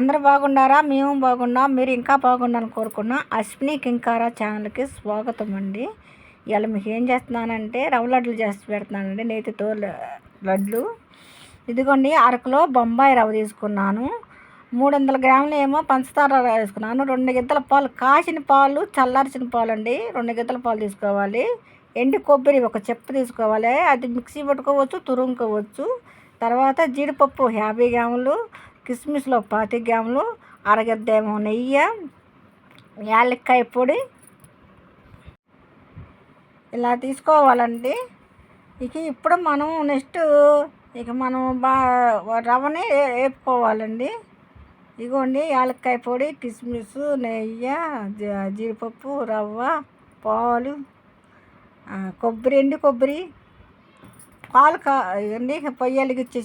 అందరూ బాగున్నారా? మేము బాగున్నాం. మీరు ఇంకా బాగుండాలని కోరుకున్నాం అశ్విని కింకారా ఛానల్కి స్వాగతం అండి. ఇవాళ మీకు ఏం చేస్తున్నానంటే రవ్వ లడ్లు చేసి పెడుతున్నానండి. నేతితో లడ్లు. ఇదిగోండి అరకులో బొంబాయి రవ్వ తీసుకున్నాను. మూడు వందల గ్రాములు ఏమో పంచదార వేసుకున్నాను రెండు గిద్దల పాలు కాసిన పాలు చల్లార్చిన పాలు అండి రెండు గిద్దల పాలు తీసుకోవాలి. ఎండు కొబ్బరి ఒక చెప్పు తీసుకోవాలి. అది మిక్సీ పట్టుకోవచ్చు తురుముకోవచ్చు. తర్వాత జీడిపప్పు యాభై గ్రాములు కిస్మిస్లో పాతి గ్రాములు అరగద్దేమో నెయ్యి యాలక్కాయ పొడి. ఇలా తీసుకోవాలండి. ఇక ఇప్పుడు మనం నెక్స్ట్ ఇక మనం బా రవ్వని వేపుకోవాలండి. ఇగోండి యాలక్కాయ పొడి కిస్మిస్ నెయ్యి జీడిపప్పు రవ్వ పాలు కొబ్బరి ఎండి కొబ్బరి పాలు కా ఇవన్నీ పొయ్యి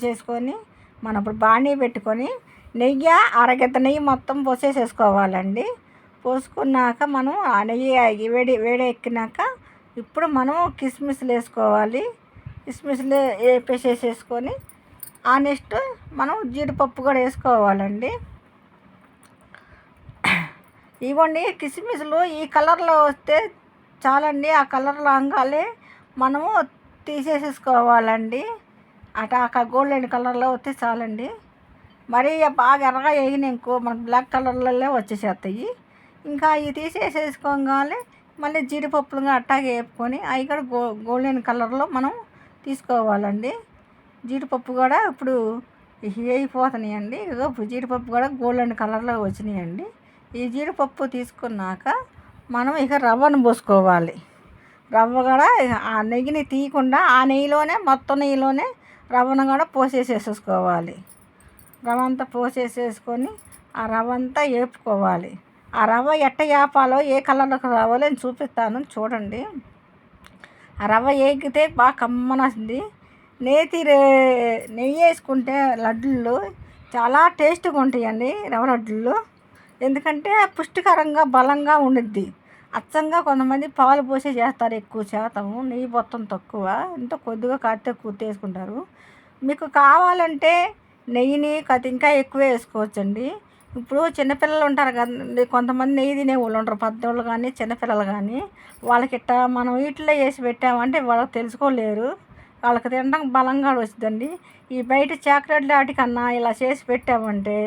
చేసుకొని మనం ఇప్పుడు బాణీ పెట్టుకొని నెయ్యి అరగంట నెయ్యి మొత్తం పోసేసేసుకోవాలండి. పోసుకున్నాక మనం ఆ నెయ్యి వేడి వేడి ఎక్కినాక ఇప్పుడు మనం కిస్మిస్లు వేసుకోవాలి. కిస్మిస్లు వేపేసేసేసుకొని ఆ నెక్స్ట్ మనం జీడిపప్పు కూడా వేసుకోవాలండి. ఇవ్వండి కిస్మిస్లు ఈ కలర్లో వస్తే చాలండి. ఆ కలర్ రాగానే మనము తీసేసేసుకోవాలండి. అటాక గోల్డెన్ కలర్లో వస్తే చాలండి. మరీ బాగా ఎర్రగా వేగినాకో మనకు బ్లాక్ కలర్లలో వచ్చేసేస్తాయి. ఇంకా అవి తీసేసేసుకోగానే మళ్ళీ జీడిపప్పులుగా అట్టాగే వేపుకొని అవి కూడా గో గోల్డెన్ కలర్లో మనం తీసుకోవాలండి. జీడిపప్పు కూడా ఇప్పుడు వేయిపోతున్నాయండి ఇదిగో జీడిపప్పు కూడా గోల్డెన్ కలర్లో వచ్చినాయండి. ఈ జీడిపప్పు తీసుకున్నాక మనం ఇక రవ్వను పోసుకోవాలి. రవ్వ కూడా ఆ నెయ్యిని తీయకుండా ఆ నెయ్యిలోనే మొత్తం నెయ్యిలోనే రవ్వను కూడా పోసేసేసుకోవాలి. రవ్వ అంతా పోసేసేసుకొని ఆ రవ్వ అంతా వేపుకోవాలి ఆ రవ్వ ఎట్ట వేపాలో ఏ కలర్లోకి రావాలో నేను చూపిస్తాను చూడండి. ఆ రవ్వ ఏగితే బాగా కమ్మనొస్తుంది నేతి రే నెయ్యి వేసుకుంటే లడ్డులు చాలా టేస్ట్గా ఉంటాయండి రవ్వ లడ్డులు. ఎందుకంటే పుష్టికరంగా బలంగా ఉండుద్ది. అచ్చంగా కొంతమంది పాలు పోసే చేస్తారు ఎక్కువ శాతము నెయ్యి మొత్తం తక్కువ. ఎంతో కొద్దిగా కాస్త ఎక్కువ వేసుకుంటారు. మీకు కావాలంటే నెయ్యిని కతి ఇంకా ఎక్కువ వేసుకోవచ్చండి. ఇప్పుడు చిన్నపిల్లలు ఉంటారు కదండి కొంతమంది నెయ్యి తినే వాళ్ళు ఉంటారు. పెద్దోళ్ళు కానీ చిన్నపిల్లలు కానీ వాళ్ళకి ఇట్ట మనం వీటిలో వేసి పెట్టామంటే వాళ్ళకి తెలుసుకోలేరు. వాళ్ళకి తినడం బలంగా వస్తుందండి ఈ బయట చాక్లెట్ వాటికన్నా ఇలా చేసి పెట్టామంటే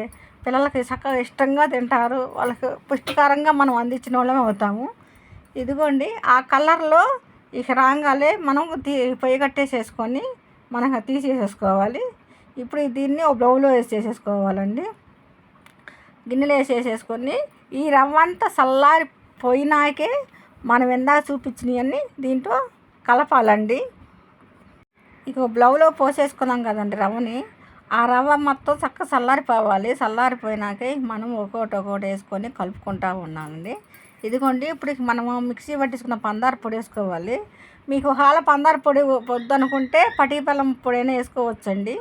పిల్లలకి చక్కగా ఇష్టంగా తింటారు. వాళ్ళకి పుష్టికరంగా మనం అందించిన వాళ్ళమే అవుతాము. ఇదిగోండి ఆ కలర్లో ఇక రాగాలే మనం తీ పొయ్యి కట్టేసేసుకొని మనం తీసేసేసుకోవాలి. ఇప్పుడు దీన్ని ఒక బ్లౌలో వేసేసేసుకోవాలండి. గిన్నెలో వేసేసేసుకొని ఈ రవ్వ అంతా చల్లారి పోయినాకే మనం ఎందాక చూపించినవన్నీ దీంట్లో కలపాలండి. ఇక బ్లౌలో పోసేసుకున్నాం కదండి రవ్వని. ఆ రవ్వ మొత్తం చక్క చల్లారిపోవాలి. చల్లారిపోయినాకే మనం ఒక్కొక్కటి ఒక్కొక్కటి వేసుకొని కలుపుకుంటా ఉన్నామండి. ఇదిగోండి ఇప్పుడు మనము మిక్సీ పట్టించుకున్న పందార పొడి వేసుకోవాలి. మీకు హాల పందార పొడి వద్దనుకుంటే అనుకుంటే పొడి అయినా వేసుకోవచ్చండి.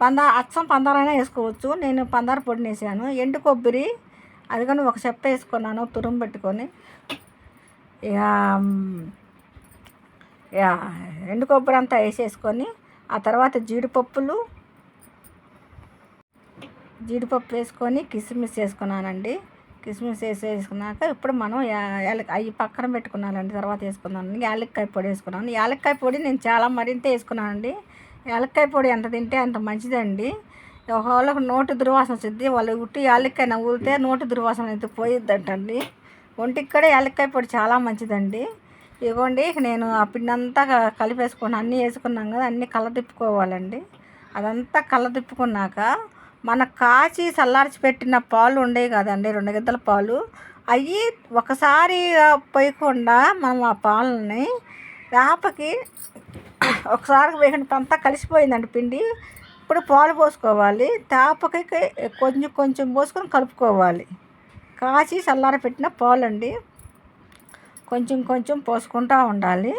పందా అచ్చం పందారైనా వేసుకోవచ్చు. నేను పందార పొడిని వేసాను. ఎండు కొబ్బరి అది కానీ ఒక చెప్ప వేసుకున్నాను తురుము పెట్టుకొని. ఇక ఇక ఎండు కొబ్బరి అంతా వేసేసుకొని ఆ తర్వాత జీడిపప్పులు జీడిపప్పు వేసుకొని కిస్మిస్ వేసుకున్నానండి. కిస్మిస్ వేసేసుకున్నాక ఇప్పుడు మనం అవి పక్కన పెట్టుకున్నానండి. తర్వాత వేసుకున్నాను యాలక్కాయ పొడి వేసుకున్నాను. యాలక్కాయ పొడి నేను చాలా మరింత వేసుకున్నానండి. యాలక్కాయ పొడి ఎంత తింటే అంత మంచిదండి. ఒకవేళ నోటి దుర్వాసన వచ్చింది వాళ్ళు ఉట్టి యాలక్కాయ నవ్వులితే నోటి దుర్వాసన అయితే పోయిద్దంటండి. ఒంటికి కూడా యాలక్కాయ పొడి చాలా మంచిదండి. ఇదిగోండి నేను ఆ పిండంతా కలిపేసుకుని అన్నీ వేసుకున్నాం కదా అన్నీ కళ్ళ తిప్పుకోవాలండి. అదంతా కళ్ళ తిప్పుకున్నాక మన కాచి చల్లార్చి పెట్టిన పాలు ఉండేవి కదండి రెండు గిద్దల పాలు. అవి ఒకసారి పోయకుండా మనం ఆ పాలని వేపకి ఒకసారి వేసిన అంతా కలిసిపోయిందండి పిండి. ఇప్పుడు పాలు పోసుకోవాలి. తేపకి కొంచెం కొంచెం పోసుకొని కలుపుకోవాలి. కాచి చల్లార పెట్టిన పాలండి. కొంచెం కొంచెం పోసుకుంటూ ఉండాలి.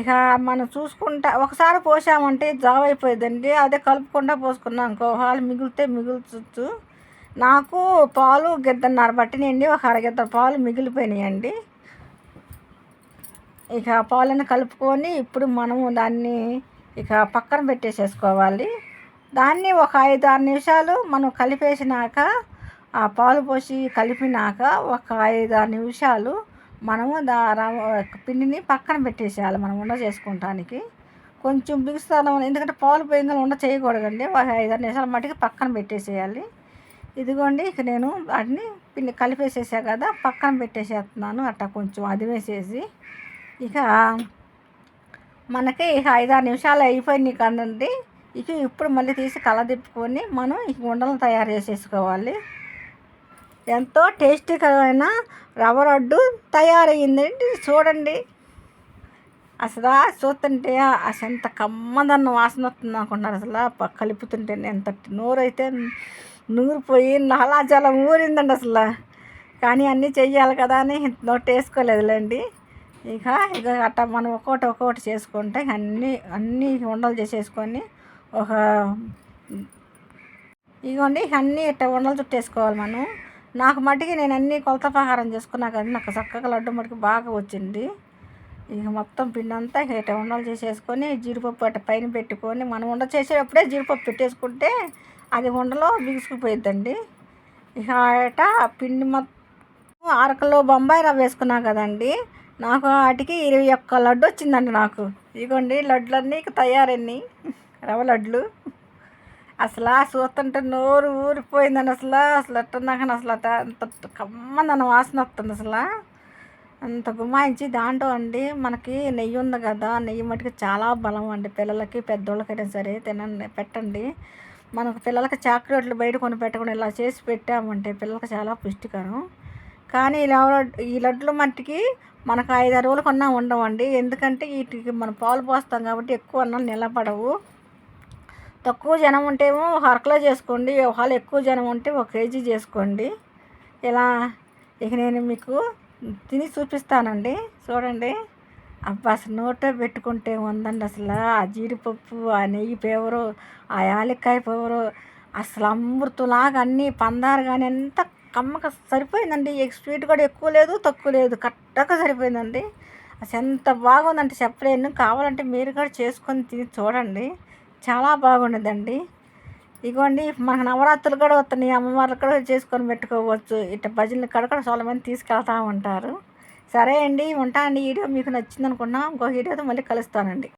ఇక మనం చూసుకుంటా ఒకసారి పోసామంటే జావ అయిపోయిందండి. అదే కలుపుకుండా పోసుకున్నాం కోహాలు హాలు మిగిలితే మిగులుచు నాకు పాలు గిద్దన్నర పట్టినాయండి ఒక అరగిద్ద పాలు మిగిలిపోయినాయండి. ఇక పాలను కలుపుకొని ఇప్పుడు మనము దాన్ని ఇక పక్కన పెట్టేసేసుకోవాలి. దాన్ని ఒక ఐదు ఆరు నిమిషాలు మనం కలిపేసినాక ఆ పాలు పోసి కలిపినాక ఒక ఐదు ఆరు నిమిషాలు మనము దా రవ్వ పిండిని పక్కన పెట్టేసేయాలి మనం ఉండ చేసుకుంటానికి. కొంచెం బిగుస్తాను ఎందుకంటే పాలు పోయిందని ఉండ చేయకూడదండి. ఒక ఐదు ఆరు నిమిషాల మట్టికి పక్కన పెట్టేసేయాలి. ఇదిగోండి ఇక నేను వాటిని పిండి కలిపేసేసా కదా పక్కన పెట్టేసేస్తున్నాను. అట్టా కొంచెం అది వేసేసి. ఇక మనకి ఇక ఐదారు నిమిషాలు అయిపోయినాయి కదండి ఇక ఇప్పుడు మళ్ళీ తీసి కలదిప్పుకొని మనం ఇక ఉండలు తయారు చేసేసుకోవాలి. ఎంతో టేస్టీకరమైన రవ్వ లడ్డు తయారయ్యిందండి. చూడండి. అసలు చూస్తుంటే అసలు ఎంత కమ్మదన్న వాసన వస్తుంది అనుకున్నారు అసలు ప- కలుపుతుంటే ఎంత నోరైతే నూరిపోయి నాలాజలం ఊరిందండి అసలు. కానీ అన్నీ చెయ్యాలి కదా అని నోట్ వేసుకోలేదులేండి ఇక ఇక అట్ట మనం ఒక్కోటి ఒక్కోటి చేసుకుంటే అన్నీ అన్నీ ఉండలు చేసేసుకొని ఒక ఇగోండి అన్నీ ఇట్ట ఉండలు చుట్టేసుకోవాలి మనం. నాకు మట్టికి నేను అన్ని కొలత చేసుకున్నా కదా నాకు చక్కగా లడ్డు మటుకు బాగా వచ్చింది. ఇక మొత్తం పిండి అంతా ఇక ఉండలు చేసేసుకొని జీడిపప్పు అట్ట పైన పెట్టుకొని మనం ఉండ చేసేటప్పుడే జీడిపప్పు పెట్టేసుకుంటే అది ఉండలో బిగుసుకుపోయిద్దండి ఇక ఆట పిండి మొత్తం అరకలో బొంబాయి రవ్వ వేసుకున్నా కదండి. నాకు వాటికి ఇరవై ఒక్క లడ్డు వచ్చిందండి నాకు. ఇదిగోండి లడ్లన్నీ ఇక తయారన్నీ రవ్వ లడ్లు. అసలు ఆ చూస్తుంటే నోరు ఊరిపోయిందని అసలు అసలు ఎట్టున్నాకని అసలు అట అంత కమ్మదన్న వాసన వస్తుంది అసలు. అంత గుమాయించి దాంట్లో అండి మనకి నెయ్యి ఉంది కదా నెయ్యి మటుకు చాలా బలం అండి. పిల్లలకి పెద్దోళ్ళకైనా సరే తినండి పెట్టండి. మనకు పిల్లలకి చాక్లెట్లు బయట కొని పెట్టకుండా ఇలా చేసి పెట్టామంటే పిల్లలకి చాలా పుష్టికరం. కానీ ఇలా ఈ లడ్లు మట్టికి మనకు ఐదారు రోజులు కొన్నా ఉండవండి. ఎందుకంటే వీటికి మనం పాలు పోస్తాం కాబట్టి ఎక్కువ అన్నం నిలబడవు. తక్కువ జనం ఉంటేమో ఒక అరకిలో చేసుకోండి ఒకవేళ ఎక్కువ జనం ఉంటే ఒక కేజీ చేసుకోండి. ఇలా ఇక నేను మీకు తిని చూపిస్తానండి. చూడండి. అబ్బా అసలు నోట్లో పెట్టుకుంటే ఉందండి. అసలు ఆ జీడిపప్పు ఆ నెయ్యి పేవరు ఆ యాలక్కాయ పేవరు అసలు అమృతులాగా అన్నీ పందారు కానీ ఎంత కమ్మక సరిపోయిందండి. ఈ స్వీట్ కూడా ఎక్కువ లేదు తక్కువ లేదు కరెక్ట్గా సరిపోయిందండి. అసలు ఎంత బాగుందంటే చెప్పలేను. కావాలంటే మీరు కూడా చేసుకొని తిని చూడండి. చాలా బాగుండదండి. ఇగోండి మనకు నవరాత్రులు కూడా వస్తున్నాయి. అమ్మవార్లు కూడా చేసుకొని పెట్టుకోవచ్చు. ఇట్లా భజనలు కూడా కూడా చాలా మంది తీసుకెళ్తూ ఉంటారు. సరే అండి ఉంటా అండి. వీడియో మీకు నచ్చింది అనుకున్నా ఇంకో వీడియోతో మళ్ళీ కలుస్తానండి.